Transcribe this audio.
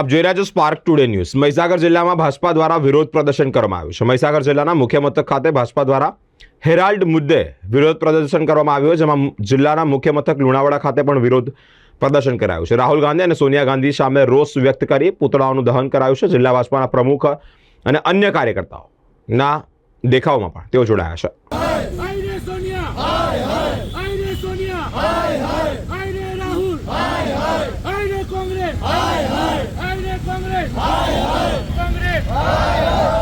આપ જોઈ રહ્યા છો સ્પાર્ક ટુડે ન્યૂઝ મહીસાગર જિલ્લામાં ભાજપા દ્વારા વિરોધ પ્રદર્શન કરવામાં આવ્યું છે. મહીસાગર જિલ્લાના મુખ્ય મથક ખાતે ભાજપા દ્વારા હેરાલ્ડ મુદ્દે વિરોધ પ્રદર્શન કરવામાં આવ્યું છે જેમાં જિલ્લાના મુખ્ય મથક લુણાવાડા ખાતે પણ વિરોધ પ્રદર્શન કરાયું છે. રાહુલ ગાંધી અને સોનિયા ગાંધી સામે રોષ વ્યક્ત કરી પૂતળાઓનું દહન કરાયું છે. જિલ્લા ભાજપાના પ્રમુખ અને અન્ય કાર્યકર્તાઓના દેખાવમાં પણ તેઓ જોડાયા છે. કોંગ્રેસ! કોંગ્રેસ કોંગ્રેસ.